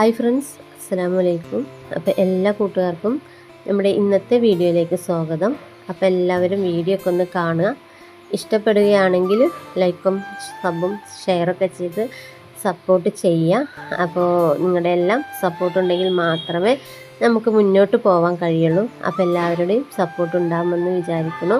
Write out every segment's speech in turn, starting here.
Hi friends അസ്സാം വലൈക്കും അപ്പോൾ എല്ലാ കൂട്ടുകാർക്കും നമ്മുടെ ഇന്നത്തെ വീഡിയോയിലേക്ക് സ്വാഗതം. അപ്പോൾ എല്ലാവരും വീഡിയോ ഒക്കെ ഒന്ന് കാണുക. ഇഷ്ടപ്പെടുകയാണെങ്കിൽ ലൈക്കും സബും ഷെയറൊക്കെ ചെയ്ത് സപ്പോർട്ട് ചെയ്യുക. അപ്പോൾ നിങ്ങളുടെ എല്ലാം സപ്പോർട്ട് ഉണ്ടെങ്കിൽ മാത്രമേ നമുക്ക് മുന്നോട്ട് പോകാൻ കഴിയുള്ളൂ. അപ്പോൾ എല്ലാവരുടെയും സപ്പോർട്ട് ഉണ്ടാകുമെന്ന് വിചാരിക്കുന്നു.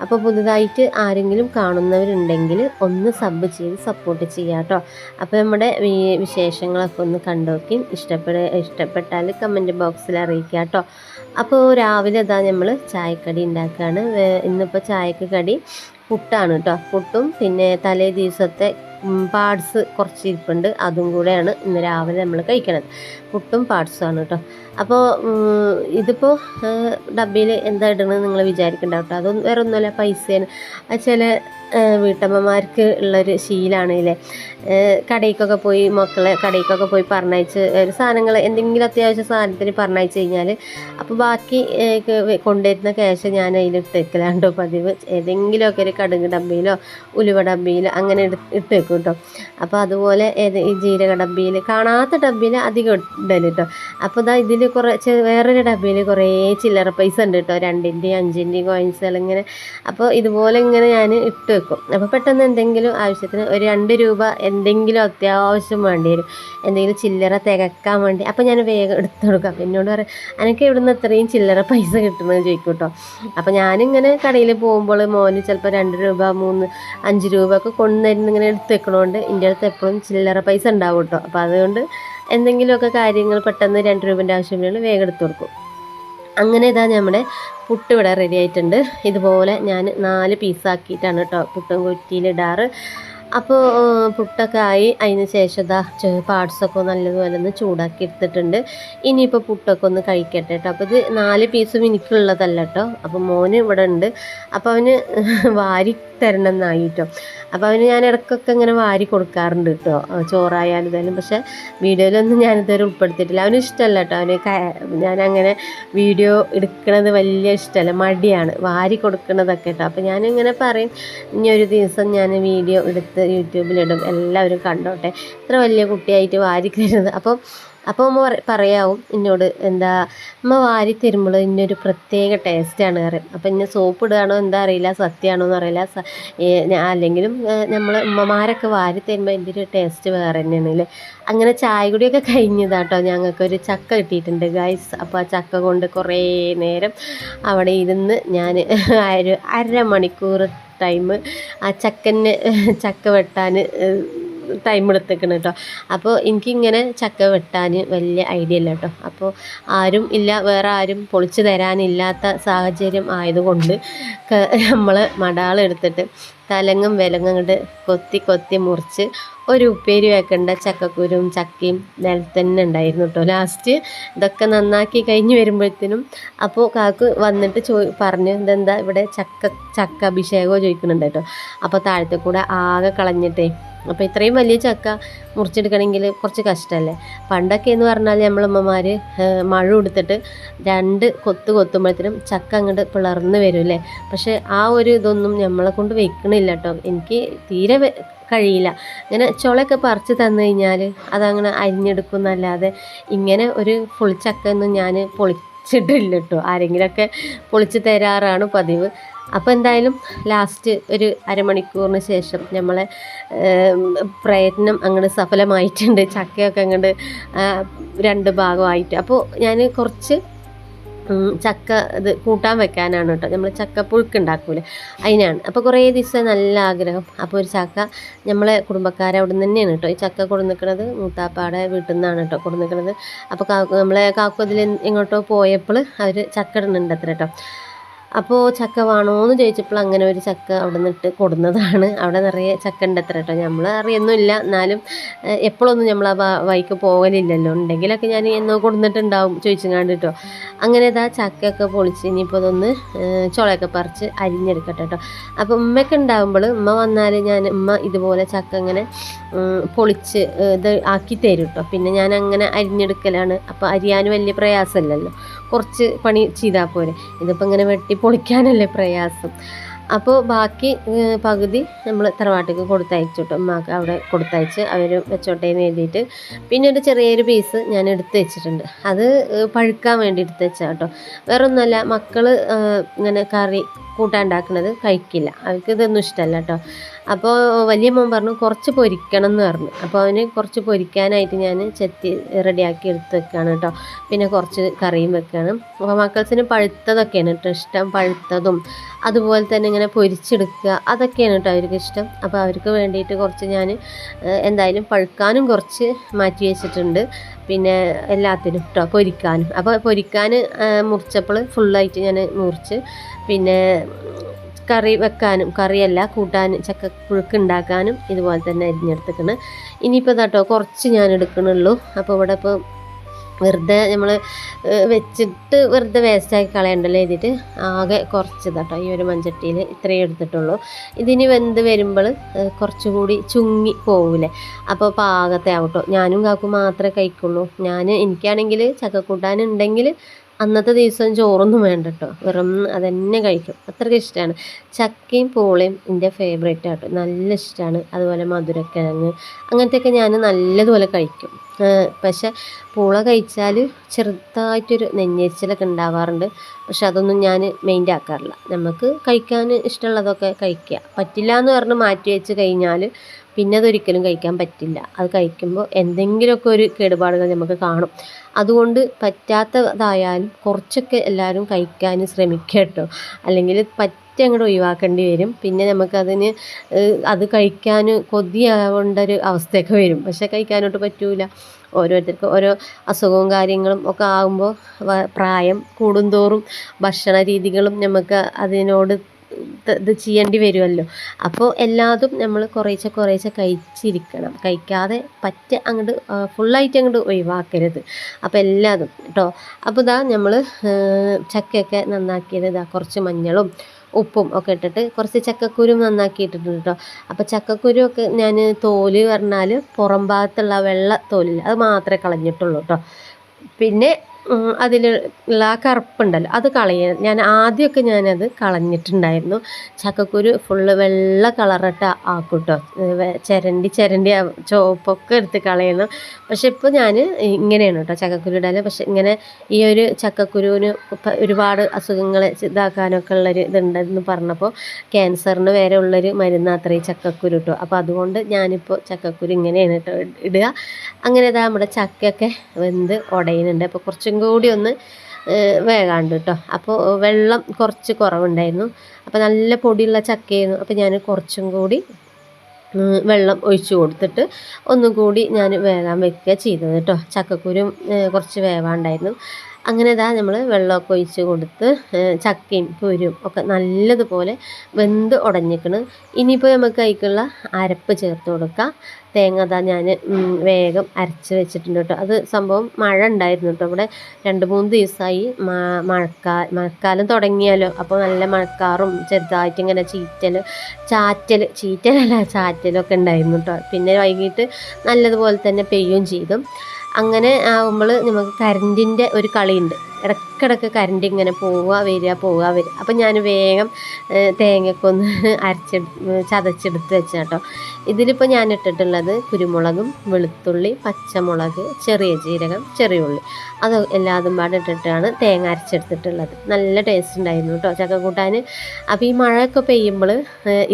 അപ്പോൾ പുതുതായിട്ട് ആരെങ്കിലും കാണുന്നവരുണ്ടെങ്കിൽ ഒന്ന് സബ് ചെയ്ത് സപ്പോർട്ട് ചെയ്യുക കേട്ടോ അപ്പോൾ നമ്മുടെ വിശേഷങ്ങളൊക്കെ ഒന്ന് കണ്ടുനോക്കി ഇഷ്ടപ്പെട ഇഷ്ടപ്പെട്ടാൽ കമന്റ് ബോക്സിൽ അറിയിക്കുക കേട്ടോ അപ്പോൾ രാവിലെ ഇതാ നമ്മൾ ചായക്കടി ഉണ്ടാക്കുകയാണ് ഇന്നിപ്പോൾ ചായക്ക് കടി പുട്ടാണ് കേട്ടോ പുട്ടും പിന്നെ തലേ ദിവസത്തെ പാർട്സ് കുറച്ച് ഇരിപ്പുണ്ട് അതും കൂടെയാണ് ഇന്ന് രാവിലെ നമ്മൾ കഴിക്കണത്. പുട്ടും പാർട്സുമാണ് കേട്ടോ അപ്പോൾ ഇതിപ്പോൾ ഡബ്ബയിൽ എന്താ ഇടണമെന്ന് നിങ്ങൾ വിചാരിക്കണ്ട കേട്ടോ അതൊന്നും വേറെ ഒന്നുമല്ല പൈസയാണ്. ചില വീട്ടമ്മമാർക്ക് ഉള്ളൊരു ശീലമാണല്ലേ കടയ്ക്കൊക്കെ പോയി മക്കളെ കടയ്ക്കൊക്കെ പോയി പറഞ്ഞയച്ച് ഒരു സാധനങ്ങൾ എന്തെങ്കിലും അത്യാവശ്യ സാധനത്തിന് പറഞ്ഞയച്ച് കഴിഞ്ഞാൽ അപ്പോൾ ബാക്കി കൊണ്ടുവരുന്ന ക്യാഷ് ഞാൻ അതിലിട്ട് വെക്കലാണ്ടോ പതിവ്. ഏതെങ്കിലുമൊക്കെ ഒരു കടുക് ഡബ്ബയിലോ ഉലുവ ഡബ്ബയിലോ അങ്ങനെ ഇട്ട് വെക്കും കേട്ടോ അപ്പോൾ അതുപോലെ ഏത് ഈ ജീരക ഡബ്ബയിൽ കാണാത്ത ഡബ്ബയിൽ അധികം ഇടൽ കേട്ടോ അപ്പോൾ ഇതാ ഇതിൽ കുറച്ച് വേറൊരു ഡബ്ബയിൽ കുറേ ചില്ലറ പൈസ ഉണ്ട് കേട്ടോ രണ്ടിന്റെയും അഞ്ചിന്റെയും കോയിൻസുകൾ ഇങ്ങനെ. അപ്പോൾ ഇതുപോലെ ഇങ്ങനെ ഞാൻ ഇട്ട് വെക്കും. അപ്പോൾ പെട്ടെന്ന് എന്തെങ്കിലും ആവശ്യത്തിന് ഒരു രണ്ട് രൂപ എന്തെങ്കിലും അത്യാവശ്യം വേണ്ടി വരും. എന്തെങ്കിലും ചില്ലറ തികക്കാൻ വേണ്ടി. അപ്പോൾ ഞാൻ വേഗം എടുത്തു കൊടുക്കാം. എന്നോട് പറയും എനിക്ക് ഇവിടുന്ന് ഇത്രയും ചില്ലറ പൈസ കിട്ടുന്നത്? ചോദിക്കും കേട്ടോ അപ്പോൾ ഞാനിങ്ങനെ കടയിൽ പോകുമ്പോൾ മോന് ചിലപ്പോൾ രണ്ട് രൂപ മൂന്ന് അഞ്ച് രൂപ ഒക്കെ കൊണ്ടുവരുന്ന ഇങ്ങനെ എടുത്ത് വെക്കണോണ്ട് എന്റെ അടുത്ത് എപ്പോഴും ചില്ലറ പൈസ ഉണ്ടാവും കേട്ടോ അപ്പോൾ അതുകൊണ്ട് എന്തെങ്കിലുമൊക്കെ കാര്യങ്ങൾ പെട്ടെന്ന് രണ്ട് രൂപന്റെ ആവശ്യം വേഗം എടുത്ത് കൊടുക്കും. അങ്ങനെ ഇതാ നമ്മുടെ പുട്ട് ഇവിടെ റെഡി ആയിട്ടുണ്ട്. ഇതുപോലെ ഞാൻ നാല് പീസാക്കിയിട്ടാണ് കേട്ടോ പുട്ടും കുറ്റിയിലിടാറ്. അപ്പോൾ പുട്ടൊക്കെ ആയി. അതിന് ശേഷം ഇതാ പാർട്സൊക്കെ നല്ലതുപോലെ ഒന്ന് ചൂടാക്കി എടുത്തിട്ടുണ്ട്. ഇനിയിപ്പോൾ പുട്ടൊക്കെ ഒന്ന് കഴിക്കട്ടെ കേട്ടോ അപ്പോൾ ഇത് നാല് പീസും എനിക്കുള്ളതല്ല കേട്ടോ അപ്പോൾ മോന് ഇവിടെ ഉണ്ട്. അപ്പോൾ അവന് വാരി തരണം എന്നായി കേട്ടോ അപ്പോൾ അവന് ഞാൻ ഇടയ്ക്കൊക്കെ ഇങ്ങനെ വാരി കൊടുക്കാറുണ്ട് കേട്ടോ ചോറായാലും ഇതായാലും. പക്ഷേ വീഡിയോയിലൊന്നും ഞാനിതുവരെ ഉൾപ്പെടുത്തിയിട്ടില്ല. അവന് ഇഷ്ടമല്ല കേട്ടോ അവന് ഞാൻ ഞാനങ്ങനെ വീഡിയോ എടുക്കണത് വലിയ ഇഷ്ടമല്ല. മടിയാണ്. വാരി കൊടുക്കണതൊക്കെ കേട്ടോ അപ്പോൾ ഞാനിങ്ങനെ പറയും ഇനി ഒരു ദിവസം ഞാൻ വീഡിയോ എടുത്ത് യൂട്യൂബിലിടും. എല്ലാവരും കണ്ടോട്ടെ. ഇത്ര വലിയ കുട്ടിയായിട്ട് വാരി തരുന്നത് അപ്പോൾ അമ്മ പറ- പറയാവും എന്നോട് എന്താ അമ്മ വാരി തരുമ്പോൾ ഇന്നൊരു പ്രത്യേക ടേസ്റ്റാണ് പറയും. അപ്പം ഇന്നെ സോപ്പ് ഇടുകയാണോ എന്താ അറിയില്ല സത്യമാണോ എന്ന് അറിയില്ല. അല്ലെങ്കിലും നമ്മൾ ഉമ്മമാരൊക്കെ വാരി തരുമ്പോൾ എന്റെ ഒരു ടേസ്റ്റ് വേറെ തന്നെയാണ് അല്ലേ? അങ്ങനെ ചായ കുടിയൊക്കെ കഴിഞ്ഞതാട്ടോ ഞങ്ങൾക്കൊരു ചക്ക കിട്ടിയിട്ടുണ്ട് ഗൈസ് അപ്പോൾ ആ ചക്ക കൊണ്ട് കുറേ നേരം അവിടെ ഇരുന്ന് ഞാൻ ഒരു അരമണിക്കൂർ ടൈം ആ ചക്കന് ചക്ക വെട്ടാൻ ടൈം എടുത്തേക്കണം കേട്ടോ അപ്പോൾ എനിക്കിങ്ങനെ ചക്ക വെട്ടാൻ വലിയ ഐഡിയ ഇല്ല കേട്ടോ അപ്പോൾ ആരും ഇല്ല വേറെ ആരും പൊളിച്ചു തരാനില്ലാത്ത സാഹചര്യം ആയതുകൊണ്ട് നമ്മൾ മടാളെടുത്തിട്ട് തലങ്ങും വിലങ്ങും കൊണ്ട് കൊത്തി കൊത്തി മുറിച്ച് ഒരു ഉപ്പേരി വെക്കേണ്ട ചക്കക്കുരും ചക്കയും നിലത്തന്നെ ഉണ്ടായിരുന്നു കേട്ടോ ലാസ്റ്റ് ഇതൊക്കെ നന്നാക്കി കഴിഞ്ഞ് വരുമ്പോഴത്തേനും അപ്പോൾ കാക്ക് വന്നിട്ട് ചോ പറഞ്ഞു ഇതെന്താ ഇവിടെ ചക്ക ചക്ക അഭിഷേകമോ? ചോദിക്കുന്നുണ്ട് കേട്ടോ അപ്പോൾ താഴത്തെ കൂടെ ആകെ കളഞ്ഞിട്ടേ അപ്പോൾ ഇത്രയും വലിയ ചക്ക മുറിച്ചെടുക്കണമെങ്കിൽ കുറച്ച് കഷ്ടമല്ലേ പണ്ടൊക്കെ എന്ന് പറഞ്ഞാൽ നമ്മളമ്മമാർ മഴ കൊടുത്തിട്ട് രണ്ട് കൊത്ത് കൊത്തുമ്പോഴത്തേനും ചക്ക അങ്ങോട്ട് പിളർന്ന് വരും അല്ലേ പക്ഷേ ആ ഒരു ഇതൊന്നും നമ്മളെ കൊണ്ട് വെക്കണില്ല കേട്ടോ എനിക്ക് തീരെ കഴിയില്ല. അങ്ങനെ ചുളയൊക്കെ പറിച്ച് തന്നു കഴിഞ്ഞാൽ അതങ്ങനെ അരിഞ്ഞെടുക്കുന്നല്ലാതെ ഇങ്ങനെ ഒരു ഫുൾ ചക്ക ഒന്നും ഞാൻ പൊളിച്ചിട്ടില്ല കേട്ടോ ആരെങ്കിലുമൊക്കെ പൊളിച്ച് തരാറാണ് പതിവ്. അപ്പോൾ എന്തായാലും ലാസ്റ്റ് ഒരു അരമണിക്കൂറിന് ശേഷം നമ്മളെ പ്രയത്നം അങ്ങോട്ട് സഫലമായിട്ടുണ്ട്. ചക്കയൊക്കെ അങ്ങോട്ട് രണ്ട് ഭാഗമായിട്ട്. അപ്പോൾ ഞാൻ കുറച്ച് ചക്ക ഇത് കൂട്ടാൻ വെക്കാനാണ് കേട്ടോ. നമ്മൾ ചക്കപ്പുഴുക്ക് ഉണ്ടാക്കൂലേ അതിനാണ്. അപ്പോൾ കുറേ ദിവസം നല്ല ആഗ്രഹം. അപ്പോൾ ഒരു ചക്ക നമ്മളെ കുടുംബക്കാരെ അവിടെ നിന്ന് തന്നെയാണ് കേട്ടോ. ഈ ചക്ക കൊടുന്നിക്കണത് മൂത്താപ്പാടെ വീട്ടിൽ നിന്നാണ് കേട്ടോ കൊടുന്നിക്കണത്. അപ്പോൾ നമ്മളെ കാക്കു അതിൽ എങ്ങോട്ടോ പോയപ്പോൾ അവർ ചക്ക ഇടുന്നുണ്ട് അത്ര കേട്ടോ. അപ്പോൾ ചക്ക വേണോ എന്ന് ചോദിച്ചപ്പോൾ അങ്ങനെ ഒരു ചക്ക അവിടെ നിന്നിട്ട് കൊടുന്നതാണ്. അവിടെ നിറയെ ചക്ക ഉണ്ട് അത്ര കേട്ടോ. നമ്മൾ അറിയൊന്നുമില്ല എന്നാലും എപ്പോഴൊന്നും നമ്മൾ ആ വൈക്ക് പോകലില്ലല്ലോ. ഉണ്ടെങ്കിലൊക്കെ ഞാൻ എന്നോ കൊടുന്നിട്ടുണ്ടാവും ചോദിച്ചങ്ങാണ്ട് കേട്ടോ. അങ്ങനെ ഇതാ ചക്കയൊക്കെ പൊളിച്ച് ഇനിയിപ്പോൾ അതൊന്ന് ചുളയൊക്കെ പറിച്ച് അരിഞ്ഞെടുക്കട്ടെ കേട്ടോ. അപ്പോൾ ഉമ്മയൊക്കെ ഉണ്ടാകുമ്പോൾ ഉമ്മ വന്നാൽ ഞാൻ ഉമ്മ ഇതുപോലെ ചക്ക ഇങ്ങനെ പൊളിച്ച് ഇത് ആക്കി തരും കേട്ടോ. പിന്നെ ഞാൻ അങ്ങനെ അരിഞ്ഞെടുക്കലാണ്. അപ്പോൾ അരിയാൻ വലിയ പ്രയാസമില്ലല്ലോ. കുറച്ച് പണി ചെയ്താൽ പോരെ. ഇതിപ്പോൾ ഇങ്ങനെ വെട്ടി പൊളിക്കാനല്ലേ പ്രയാസം. അപ്പോൾ ബാക്കി പകുതി നമ്മൾ തറവാട്ടിക്ക് കൊടുത്തയച്ചു കേട്ടോ ഉമ്മാക്ക് അവിടെ കൊടുത്തയച്ച് അവർ വെച്ചോട്ടേ വേണ്ടിയിട്ട് പിന്നെ ഒരു ചെറിയൊരു പീസ് ഞാൻ എടുത്ത് വെച്ചിട്ടുണ്ട്. അത് പഴുക്കാൻ വേണ്ടി എടുത്ത് വെച്ചാൽ കേട്ടോ വേറൊന്നുമല്ല മക്കൾ ഇങ്ങനെ കറി കൂട്ടാൻ ഉണ്ടാക്കുന്നത് കഴിക്കില്ല. അവർക്ക് ഇതൊന്നും ഇഷ്ടമല്ല കേട്ടോ അപ്പോൾ വലിയ മോൻ പറഞ്ഞു കുറച്ച് പൊരിക്കണം എന്ന് പറഞ്ഞു. അപ്പോൾ അവന് കുറച്ച് പൊരിക്കാനായിട്ട് ഞാൻ ചെത്തി റെഡിയാക്കി എടുത്ത് വെക്കുകയാണ് കേട്ടോ. പിന്നെ കുറച്ച് കറിയും വെക്കണം. അപ്പോൾ മക്കൾസിന് പഴുത്തതൊക്കെയാണ് കേട്ടോ ഇഷ്ടം. പഴുത്തതും അതുപോലെ തന്നെ ഇങ്ങനെ പൊരിച്ചെടുക്കുക അതൊക്കെയാണ് കേട്ടോ അവർക്ക് ഇഷ്ടം. അപ്പോൾ അവർക്ക് വേണ്ടിയിട്ട് കുറച്ച് ഞാൻ എന്തായാലും പഴുക്കാനും കുറച്ച് മാറ്റി വെച്ചിട്ടുണ്ട്. പിന്നെ എല്ലാത്തിനും കേട്ടോ പൊരിക്കാനും. അപ്പോൾ പൊരിക്കാൻ മുറിച്ചപ്പോൾ ഫുള്ളായിട്ട് ഞാൻ മുറിച്ച്. പിന്നെ കറി വെക്കാനും കറിയല്ല കൂട്ടാൻ ചക്കപ്പുഴുക്ക് ഉണ്ടാക്കാനും ഇതുപോലെ തന്നെ അരിഞ്ഞെടുത്തേക്കണ് ഇനിയിപ്പോൾ ഇതാട്ടോ കുറച്ച് ഞാൻ എടുക്കണുള്ളൂ. അപ്പോൾ ഇവിടെ ഇപ്പോൾ വെറുതെ നമ്മൾ വെച്ചിട്ട് വെറുതെ വേസ്റ്റാക്കി കളയണ്ടല്ലോ എഴുതിയിട്ട്. ആകെ കുറച്ച് കേട്ടോ ഈ ഒരു മഞ്ചട്ടിയിൽ ഇത്രയും എടുത്തിട്ടുള്ളൂ. ഇതിന് വെന്ത് വരുമ്പോൾ കുറച്ചുകൂടി ചുങ്ങി പോകൂലേ അപ്പോൾ പാകത്തെ ആവട്ടോ. ഞാനും കാക്കും മാത്രമേ കഴിക്കുള്ളൂ. ഞാൻ എനിക്കാണെങ്കിൽ ചക്ക ഉണ്ടെങ്കിൽ അന്നത്തെ ദിവസം ചോറൊന്നും വേണ്ട കേട്ടോ വെറും അതന്നെ കഴിക്കും. അത്രയ്ക്ക് ഇഷ്ടമാണ് ചക്കയും പോളയും എന്റെ ഫേവറേറ്റ് ആട്ടോ. നല്ല ഇഷ്ടമാണ് അതുപോലെ മധുരക്കിഴങ്ങ് അങ്ങനത്തെയൊക്കെ ഞാൻ നല്ലതുപോലെ കഴിക്കും. പക്ഷേ പൂള കഴിച്ചാൽ ചെറുതായിട്ടൊരു നെഞ്ഞേച്ചിലൊക്കെ ഉണ്ടാവാറുണ്ട്. പക്ഷെ അതൊന്നും ഞാൻ മെയിന്റ് ആക്കാറില്ല. നമുക്ക് കഴിക്കാൻ ഇഷ്ടമുള്ളതൊക്കെ കഴിക്കുക. പറ്റില്ല എന്ന് പറഞ്ഞ് മാറ്റി വെച്ച് കഴിഞ്ഞാൽ പിന്നെ അതൊരിക്കലും കഴിക്കാൻ പറ്റില്ല. അത് കഴിക്കുമ്പോൾ എന്തെങ്കിലുമൊക്കെ ഒരു കേടുപാടുകൾ നമുക്ക് കാണും. അതുകൊണ്ട് പറ്റാത്തതായാലും കുറച്ചൊക്കെ എല്ലാവരും കഴിക്കാൻ ശ്രമിക്കുക കേട്ടോ അല്ലെങ്കിൽ പറ്റി അങ്ങോട്ട് ഒഴിവാക്കേണ്ടി വരും. പിന്നെ നമുക്കതിന് അത് കഴിക്കാൻ കൊതിയാവേണ്ട ഒരു അവസ്ഥയൊക്കെ വരും. പക്ഷെ കഴിക്കാനോട്ട് പറ്റൂല. ഓരോരുത്തർക്ക് ഓരോ അസുഖവും കാര്യങ്ങളും ഒക്കെ ആകുമ്പോൾ പ്രായം കൂടുന്തോറും ഭക്ഷണ രീതികളും നമുക്ക് അതിനോട് ഇത് ചെയ്യേണ്ടി വരുമല്ലോ. അപ്പോൾ എല്ലാതും നമ്മൾ കുറേശ്ശെ കുറേശ്ശെ കഴിച്ചിരിക്കണം. കഴിക്കാതെ പറ്റ അങ്ങോട്ട് ഫുള്ളായിട്ട് അങ്ങോട്ട് ഒഴിവാക്കരുത്. അപ്പോൾ എല്ലാതും കേട്ടോ അപ്പോൾ ഇതാ നമ്മൾ ചക്കയൊക്കെ നന്നാക്കിയത് ഇതാ കുറച്ച് മഞ്ഞളും ഉപ്പും ഒക്കെ ഇട്ടിട്ട് കുറച്ച് ചക്കക്കുരും നന്നാക്കിയിട്ടുണ്ട് കേട്ടോ അപ്പോൾ ചക്കക്കുരു ഒക്കെ ഞാൻ തോൽ പറഞ്ഞാൽ പുറം ഭാഗത്തുള്ള വെള്ള തോലില്ല. അത് മാത്രമേ കളഞ്ഞിട്ടുള്ളൂ കേട്ടോ പിന്നെ അതിൽ ഉള്ള ആ കറുപ്പുണ്ടല്ലോ അത് കളയാൻ ഞാൻ ആദ്യമൊക്കെ ഞാനത് കളഞ്ഞിട്ടുണ്ടായിരുന്നു. ചക്കക്കുരു ഫുള്ള് വെള്ള കളറിട്ട് ആക്കും കേട്ടോ ചിരണ്ടി ചിരണ്ടി ചുവപ്പൊക്കെ എടുത്ത് കളയുന്നു. പക്ഷെ ഇപ്പോൾ ഞാൻ ഇങ്ങനെയാണ് കേട്ടോ ചക്കക്കുരു ഇടാൻ പക്ഷെ ഇങ്ങനെ ഈ ഒരു ചക്കക്കുരുവിന് ഒരുപാട് അസുഖങ്ങൾ ഇതാക്കാനൊക്കെ ഉള്ളൊരു ഇതുണ്ടെന്ന് പറഞ്ഞപ്പോൾ ക്യാൻസറിന് വരെ ഉള്ളൊരു മരുന്ന് അത്രയും ചക്കക്കുരു കേട്ടോ അപ്പോൾ അതുകൊണ്ട് ഞാനിപ്പോൾ ചക്കക്കുരു ഇങ്ങനെയാണ് കേട്ടോ ഇടുക. അങ്ങനെ ഇതാ നമ്മുടെ ചക്കയൊക്കെ വെന്ത് ഉടയുന്നുണ്ട് അപ്പോൾ കുറച്ചും കൂടി ഒന്ന് വേകാണ്ട് കേട്ടോ അപ്പോൾ വെള്ളം കുറച്ച് കുറവുണ്ടായിരുന്നു. അപ്പോൾ നല്ല പൊടിയുള്ള ചക്കയായിരുന്നു. അപ്പോൾ ഞാൻ കുറച്ചും കൂടി വെള്ളം ഒഴിച്ചു കൊടുത്തിട്ട് ഒന്നും കൂടി ഞാൻ വേകാൻ വെക്കുക ചെയ്തത് കേട്ടോ ചക്കക്കുരും കുറച്ച് വേവാണ്ടായിരുന്നു. അങ്ങനെ ഇതാ നമ്മൾ വെള്ളമൊക്കെ ഒഴിച്ച് കൊടുത്ത് ചക്കയും കുരും ഒക്കെ നല്ലതുപോലെ വെന്ത് ഉടഞ്ഞിക്കണ്. ഇനിയിപ്പോൾ നമുക്ക് അതിലേക്കുള്ള അരപ്പ് ചേർത്ത് കൊടുക്കാം. തേങ്ങ അതാ ഞാൻ വേഗം അരച്ച് വെച്ചിട്ടുണ്ട് കേട്ടോ. അത് സംഭവം മഴ ഉണ്ടായിരുന്നു കേട്ടോ. ഇവിടെ രണ്ട് മൂന്ന് ദിവസമായി മഴക്കാ മഴക്കാലം തുടങ്ങിയാലോ അപ്പോൾ നല്ല മഴക്കാറും ചെറുതായിട്ട് ഇങ്ങനെ ചീറ്റൽ ചാറ്റൽ ചീറ്റലല്ല ചാറ്റലൊക്കെ ഉണ്ടായിരുന്നു കേട്ടോ. പിന്നെ വൈകിട്ട് നല്ലതുപോലെ തന്നെ പെയ്യും ചെയ്തു. അങ്ങനെ ആകുമ്പോൾ നമുക്ക് കരണ്ടിന്റെ ഒരു കളിയുണ്ട്. ഇടയ്ക്കിടയ്ക്ക് കരണ്ട് ഇങ്ങനെ പോവുക വരിക പോവുക വരിക. അപ്പം ഞാൻ വേഗം തേങ്ങക്കൊന്ന് അരച്ചെടുത്ത് ചതച്ചെടുത്ത് വെച്ച കേട്ടോ ഇതിലിപ്പോൾ ഞാൻ ഇട്ടിട്ടുള്ളത് കുരുമുളകും വെളുത്തുള്ളി പച്ചമുളക് ചെറിയ ജീരകം ചെറിയ ഉള്ളി. അത് എല്ലാതും പാടെ ഇട്ടിട്ടാണ് തേങ്ങ അരച്ചെടുത്തിട്ടുള്ളത്. നല്ല ടേസ്റ്റ് ഉണ്ടായിരുന്നു കേട്ടോ ചക്ക കൂട്ടാൻ അപ്പോൾ ഈ മഴയൊക്കെ പെയ്യുമ്പോൾ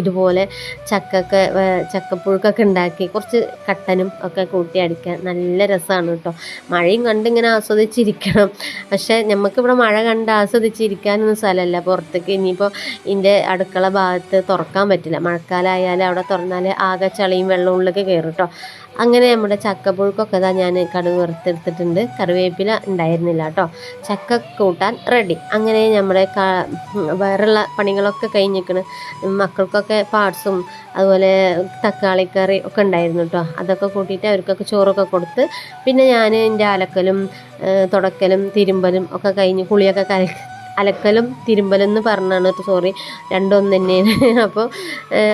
ഇതുപോലെ ചക്കൊക്കെ ചക്കപ്പുഴുക്കൊക്കെ ഉണ്ടാക്കി കുറച്ച് കട്ടനും ഒക്കെ കൂട്ടി അടിക്കാൻ നല്ല രസമാണ് കേട്ടോ മഴയും കണ്ടിങ്ങനെ ആസ്വദിച്ചിരിക്കണം. പക്ഷേ നമുക്കിവിടെ മഴ കണ്ട് ആസ്വദിച്ചിരിക്കാനൊന്നും സ്ഥലമല്ല. പുറത്തേക്ക് ഇനിയിപ്പോൾ ഇതിന്റെ അടുക്കള ഭാഗത്ത് തുറക്കാൻ പറ്റില്ല. മഴക്കാലമായാലും അവിടെ തുറന്നാൽ ആകെ ചളിയും വെള്ളവും ഉള്ളിലേക്ക് കയറും കേട്ടോ അങ്ങനെ നമ്മുടെ ചക്കപ്പുഴുക്കൊക്കെ ഇതാ ഞാൻ കടുക് വറുത്തെടുത്തിട്ടുണ്ട്. കറിവേപ്പില ഉണ്ടായിരുന്നില്ല കേട്ടോ. ചക്ക കൂട്ടാൻ റെഡി അങ്ങനെ നമ്മുടെ വേറെയുള്ള പണികളൊക്കെ കഴിഞ്ഞിരിക്കണ്. മക്കൾക്കൊക്കെ പാർട്സും അതുപോലെ തക്കാളിക്കറി ഒക്കെ ഉണ്ടായിരുന്നു കേട്ടോ. അതൊക്കെ കൂട്ടിയിട്ട് അവർക്കൊക്കെ ചോറൊക്കെ കൊടുത്ത് പിന്നെ ഞാൻ എന്റെ അലക്കലും തുടക്കലും തിരുമ്പലും ഒക്കെ കഴിഞ്ഞ് കുളിയൊക്കെ കല അലക്കലും തിരുമ്പലും എന്ന് പറഞ്ഞാണ് സോറി രണ്ടൊന്ന് തന്നെയാണ് അപ്പോൾ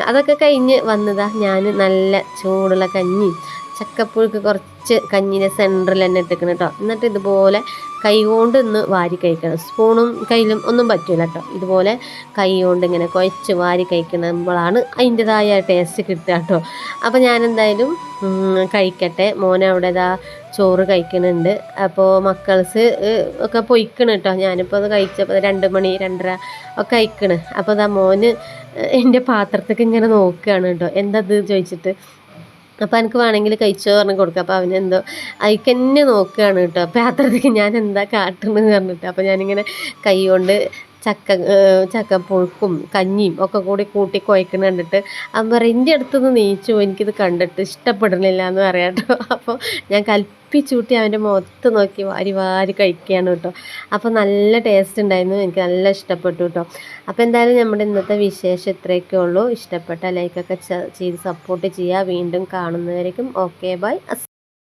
അതൊക്കെ കഴിഞ്ഞ് വന്നതാ ഞാൻ നല്ല ചൂടുള്ള കഞ്ഞി. ചക്കപ്പുഴുക്ക് കുറച്ച് കഞ്ഞിന്റെ സെന്ററിൽ തന്നെ ഇട്ടിക്കണം കേട്ടോ. എന്നിട്ട് ഇതുപോലെ കൈ കൊണ്ട് ഒന്ന് വാരി കഴിക്കണം. സ്പൂണും കയ്യിലും ഒന്നും പറ്റില്ല കേട്ടോ ഇതുപോലെ കൈ കൊണ്ട് ഇങ്ങനെ കുഴച്ച് വാരി കഴിക്കുമ്പോഴാണ് അതിന്റെതായ ടേസ്റ്റ് കിട്ടുക കേട്ടോ അപ്പോൾ ഞാനെന്തായാലും കഴിക്കട്ടെ. മോനെ അവിടെ ഇതാ ചോറ് കഴിക്കുന്നുണ്ട് അപ്പോൾ മക്കൾസ് ഒക്കെ പൊയ്ക്കണ് കേട്ടോ ഞാനിപ്പോൾ അത് കഴിച്ചപ്പോൾ രണ്ട് മണി രണ്ടര ഒക്കെ കഴിക്കണ് അപ്പോൾ അതാ മോന് എന്റെ പാത്രത്തേക്ക് ഇങ്ങനെ നോക്കുകയാണ് കേട്ടോ എന്താ ചോദിച്ചിട്ട് അപ്പോൾ എനിക്ക് വേണമെങ്കിൽ കഴിച്ചോ പറഞ്ഞ് കൊടുക്കാം അപ്പോൾ അവനെന്തോ അതിക്കന്നെ നോക്കുകയാണ് കേട്ടോ. പാത്രത്തേക്ക് ഞാൻ എന്താ കാട്ടുന്നത് പറഞ്ഞിട്ട്. അപ്പോൾ ഞാനിങ്ങനെ കൈ കൊണ്ട് ചക്ക ചക്ക ചക്കപ്പുഴുക്കും കഞ്ഞിയും ഒക്കെ കൂടി കൂട്ടി കുഴക്കണ കണ്ടിട്ട് അമ്മ പറയും എന്റെ അടുത്തുനിന്ന് നീച്ചു എനിക്കിത് കണ്ടിട്ട് ഇഷ്ടപ്പെടുന്നില്ല എന്ന് പറയാം കേട്ടോ. അപ്പോൾ ഞാൻ കൽപ്പിച്ചൂട്ടി അവന്റെ മുഖത്ത് നോക്കി വാരി വാരി കഴിക്കുകയാണ് കേട്ടോ. അപ്പോൾ നല്ല ടേസ്റ്റ് ഉണ്ടായിരുന്നു എനിക്ക് നല്ല ഇഷ്ടപ്പെട്ടു കേട്ടോ. അപ്പോൾ എന്തായാലും നമ്മുടെ ഇന്നത്തെ വിശേഷം ഇത്രയൊക്കെ ഉള്ളൂ. ഇഷ്ടപ്പെട്ട ലൈക്കൊക്കെ ചെയ്ത് സപ്പോർട്ട് ചെയ്യുക. വീണ്ടും കാണുന്നവരേക്കും ഓക്കെ ബൈ